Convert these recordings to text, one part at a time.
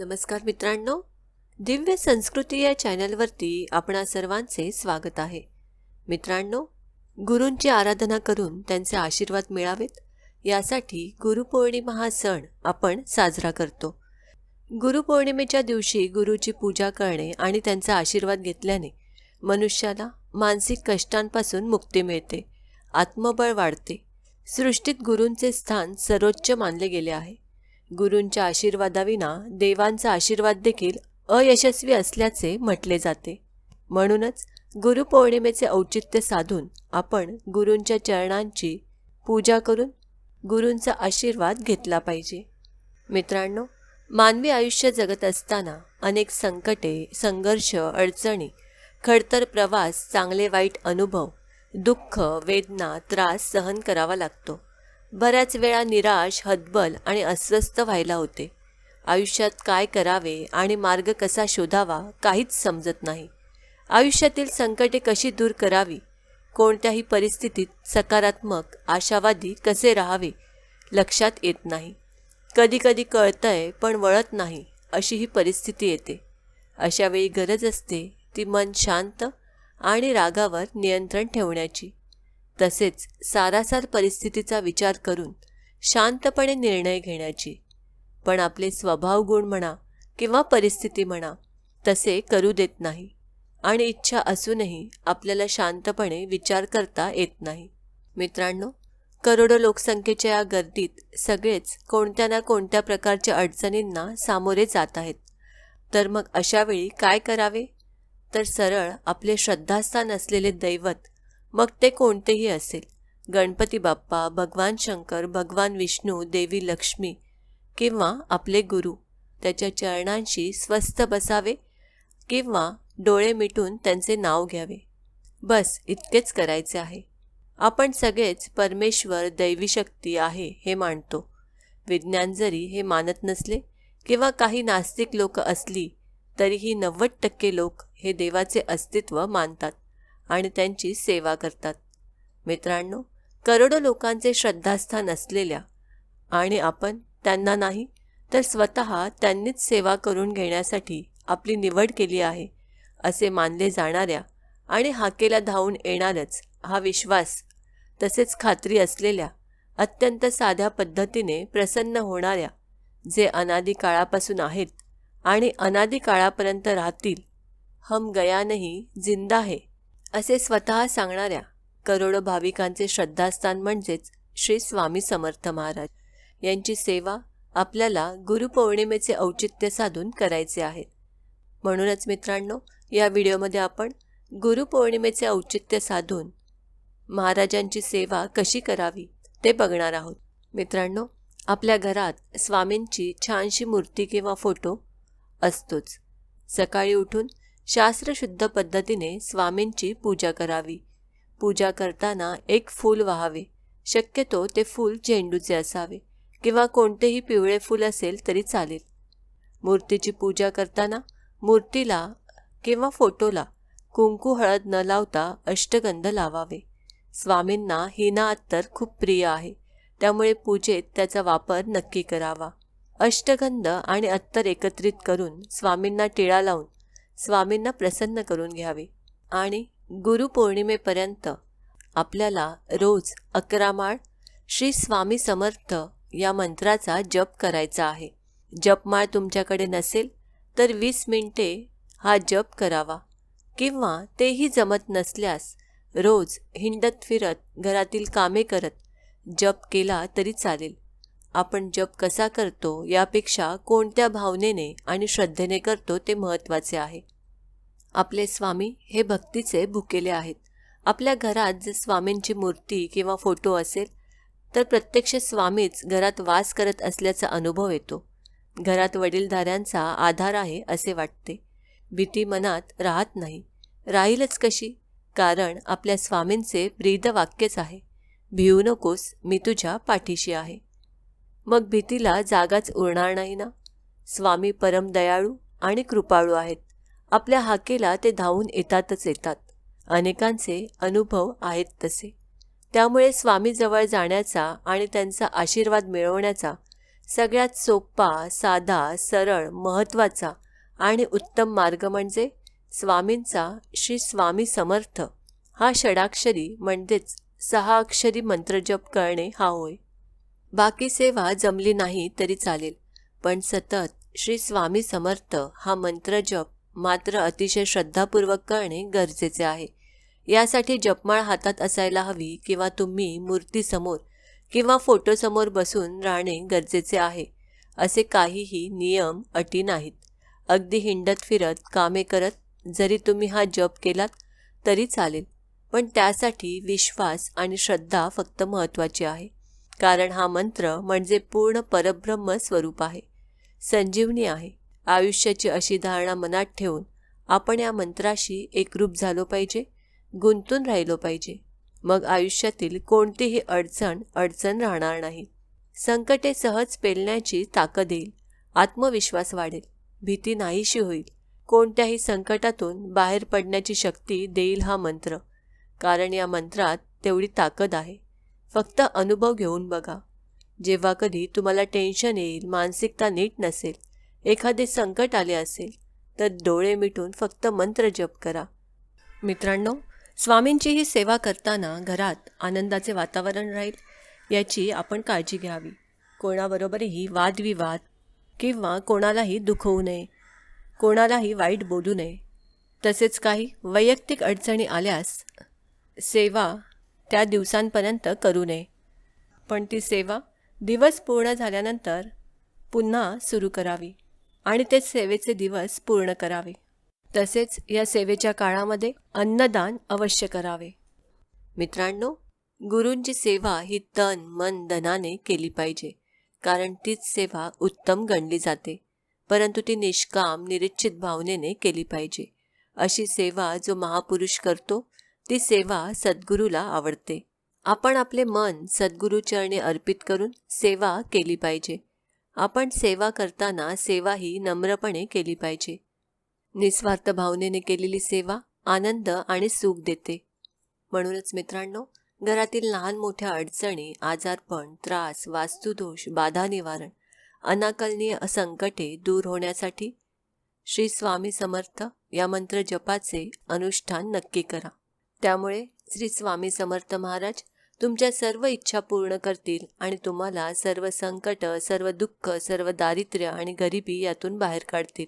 नमस्कार मित्रांनो. दिव्य संस्कृती या चॅनलवरती आपणा सर्वांचे स्वागत आहे. मित्रांनो गुरूंची आराधना करून त्यांचे आशीर्वाद मिळावेत यासाठी गुरुपौर्णिमा हा सण आपण साजरा करतो. गुरुपौर्णिमेच्या दिवशी गुरुची पूजा करणे आणि त्यांचा आशीर्वाद घेतल्याने मनुष्याला मानसिक कष्टांपासून मुक्ती मिळते आत्मबळ वाढते. सृष्टीत गुरूंचे स्थान सर्वोच्च मानले गेले आहे. गुरूंच्या आशीर्वादाविना देवांचा आशीर्वाद देखील अयशस्वी असल्याचे म्हटले जाते. म्हणूनच गुरुपौर्णिमेचे औचित्य साधून आपण गुरूंच्या चरणांची पूजा करून गुरूंचा आशीर्वाद घेतला पाहिजे. मित्रांनो मानवी आयुष्य जगत असताना अनेक संकटे संघर्ष अडचणी खडतर प्रवास चांगले वाईट अनुभव दुःख वेदना त्रास सहन करावा लागतो. बऱ्याच वेळा निराश हतबल आणि अस्वस्थ व्हायला होते. आयुष्यात काय करावे आणि मार्ग कसा शोधावा काहीच समजत नाही. आयुष्यातील संकटे कशी दूर करावी? कोणत्याही परिस्थितीत सकारात्मक आशावादी कसे राहावे? लक्षात येत नाही. कधीकधी कळतंय पण वळत नाही अशी ही परिस्थिती येते. अशावेळी गरज असते ती मन शांत आणि रागावर नियंत्रण ठेवण्याची. तसेच सारासार परिस्थितीचा विचार करून शांतपणे निर्णय घेण्याची. पण आपले स्वभाव गुण म्हणा किंवा परिस्थिती म्हणा तसे करू देत नाही आणि इच्छा असूनही आपल्याला शांतपणे विचार करता येत नाही. मित्रांनो करोडो लोकसंख्येच्या या गर्दीत सगळेच कोणत्या ना कोणत्या प्रकारच्या अडचणींना सामोरे जात आहेत. तर मग अशावेळी काय करावे? तर सरळ आपले श्रद्धास्थान असलेले दैवत मग ते कोणतेही असेल. गणपती बाप्पा भगवान शंकर भगवान विष्णू देवी लक्ष्मी किंवा आपले गुरु त्याच्या चरणांशी स्वस्थ बसावे किंवा डोळे मिटून त्यांचे नाव घ्यावे. बस इतकेच करायचे आहे. आपण सगळेच परमेश्वर दैवी शक्ती आहे हे मानतो. विज्ञान जरी हे मानत नसले किंवा काही नास्तिक लोक असली तरीही नव्वद टक्के लोक हे देवाचे अस्तित्व मानतात. आणि त्यांची सेवा करतात. मित्रांनो करोडो लोकांचे श्रद्धास्थान असलेल्या आणि आपण त्यांना नाही तर स्वतः त्यांनीच सेवा करून घेण्यासाठी आपली निवड केली आहे असे मानले जाणाऱ्या आणि हाकेला धावून येणारच हा विश्वास तसेच खात्री असलेल्या अत्यंत साध्या पद्धतीने प्रसन्न होणाऱ्या जे अनादी काळापासून आहेत आणि अनादी काळापर्यंत राहतील हम गया नाही जिंदा है. असे स्वतः सांगणाऱ्या करोडो भाविकांचे श्रद्धास्थान म्हणजेच श्री स्वामी समर्थ महाराज यांची सेवा आपल्याला गुरुपौर्णिमेचे औचित्य साधून करायचे आहे. म्हणूनच मित्रांनो या व्हिडिओमध्ये आपण गुरुपौर्णिमेचे औचित्य साधून महाराजांची सेवा कशी करावी ते बघणार आहोत. मित्रांनो आपल्या घरात स्वामींची छानशी मूर्ती किंवा फोटो असतोच. सकाळी उठून शास्त्रशुद्ध पद्धतीने स्वामींची पूजा करावी. पूजा करताना एक फूल व्हावे. शक्यतो ते फूल झेंडूचे असावे किंवा कोणतेही पिवळे फूल असेल तरी चालेल. मूर्तीची पूजा करताना मूर्तीला किंवा फोटोला कुंकू हळद न लावता अष्टगंध लावावे. स्वामींना हिना अत्तर खूप प्रिय आहे. त्यामुळे पूजेत त्याचा वापर नक्की करावा. अष्टगंध आणि अत्तर एकत्रित करून स्वामींना टिळा लावून स्वामींना प्रसन्न करून घ्यावे. आणि गुरुपौर्णिमेपर्यंत आपल्याला रोज अकरा माळ श्री स्वामी समर्थ या मंत्राचा जप करायचा आहे. जपमाळ तुमच्याकडे नसेल तर वीस मिनिटे हा जप करावा. किंवा तेही जमत नसल्यास रोज हिंडत फिरत घरातील कामे करत जप केला तरी चालेल. आपण जप कसा करतो यापेक्षा कोणत्या भावनेने आणि श्रद्धेने करतो ते महत्त्वाचे आहे. आपले स्वामी हे भक्तीचे भुकेले आहेत. आपल्या घरात जर स्वामींची मूर्ती किंवा फोटो असेल तर प्रत्यक्ष स्वामीच घरात वास करत असल्याचा अनुभव येतो. घरात वडीलधाऱ्यांचा आधार आहे असे वाटते. भीती मनात राहत नाही. राहीलच कशी? कारण आपल्या स्वामींचे ब्रीद वाक्यच आहे. भिवू नकोस मी तुझ्या पाठीशी आहे. मग भीतीला जागाच उरणार नाही ना? स्वामी परम दयाळू आणि कृपाळू आहेत. आपल्या हाकेला ते धावून येतातच येतात. अनेकांचे अनुभव आहेत तसे. त्यामुळे स्वामीजवळ जाण्याचा आणि त्यांचा आशीर्वाद मिळवण्याचा सगळ्यात सोपा साधा सरळ महत्त्वाचा आणि उत्तम मार्ग म्हणजे स्वामींचा श्री स्वामी समर्थ. हा षडाक्षरी म्हणजेच सहा अक्षरी मंत्रजप करणे हा होय. बाकी सेवा जमली नाही तरी चालेल पण सतत श्री स्वामी समर्थ हा मंत्रजप मात्र अतिशय श्रद्धापूर्वक करणे गरजेचे आहे. यासाठी जपमाळ हातात असायला हवी किंवा तुम्ही मूर्तीसमोर किंवा फोटोसमोर बसून राहणे गरजेचे आहे असे काहीही नियम अटी नाहीत. अगदी हिंडत फिरत कामे करत जरी तुम्ही हा जप केलात तरी चालेल पण त्यासाठी विश्वास आणि श्रद्धा फक्त महत्त्वाची आहे. कारण हा मंत्र म्हणजे पूर्ण परब्रह्म स्वरूप आहे. संजीवनी आहे. आयुष्याची अशी धारणा मनात ठेवून आपण या मंत्राशी एकरूप झालो पाहिजे गुंतून राहिलो पाहिजे. मग आयुष्यातील कोणतीही अडचण अडचण राहणार नाही. संकटे सहज पेलण्याची ताकद येईल आत्मविश्वास वाढेल भीती नाहीशी होईल. कोणत्याही संकटातून बाहेर पडण्याची शक्ती देईल हा मंत्र. कारण या मंत्रात तेवढी ताकद आहे. फक्त अनुभव घेऊन बघा. जेव्हा कधी तुम्हाला टेन्शन येईल मानसिकता नीट नसेल एखादे संकट आले असेल तर डोळे मिटून फक्त मंत्र जप करा. मित्रांनो स्वामींची ही सेवा करताना घरात आनंदाचे वातावरण राहील याची आपण काळजी घ्यावी. कोणाबरोबरही वादविवाद किंवा कोणालाही दुखवू नये कोणालाही वाईट बोलू नये. तसेच काही वैयक्तिक अडचणी आल्यास सेवा त्या दिवसांपर्यंत करू नये. पण ती सेवा दिवस पूर्ण झाल्यानंतर पुन्हा सुरू करावी. आणि ते सेवेचे दिवस पूर्ण करावे. तसेच या सेवेच्या काळामध्ये अन्नदान अवश्य करावे. मित्रांनो गुरूंची सेवा ही तन मन धनाने केली पाहिजे कारण तीच सेवा उत्तम गणली जाते परंतु ती निष्काम निरीच्छित भावनेने केली पाहिजे. अशी सेवा जो महापुरुष करतो ती सेवा सद्गुरूला आवडते. आपण आपले मन सद्गुरूचरणी अर्पित करून सेवा केली पाहिजे. आपण सेवा करताना सेवा ही नम्रपणे केली पाहिजे. निस्वार्थ भावनेने केलेली सेवा आनंद आणि सुख देते. म्हणूनच मित्रांनो घरातील लहान मोठ्या अडचणी आजारपण त्रास वास्तुदोष बाधा निवारण अनाकलनीय संकटे दूर होण्यासाठी श्री स्वामी समर्थ या मंत्र जपाचे अनुष्ठान नक्की करा. त्यामुळे श्री स्वामी समर्थ महाराज तुमच्या सर्व इच्छा पूर्ण करतील आणि तुम्हाला सर्व संकट सर्व दुःख सर्व दारिद्र्य आणि गरिबी यातून बाहेर काढतील.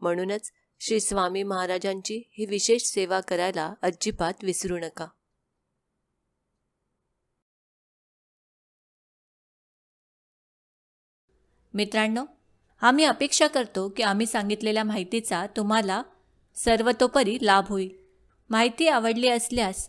म्हणूनच श्री स्वामी महाराजांची ही विशेष सेवा करायला अजिबात विसरू नका. मित्रांनो आम्ही अपेक्षा करतो की आम्ही सांगितलेल्या माहितीचा तुम्हाला सर्वतोपरी लाभ होईल. माहिती आवडली असल्यास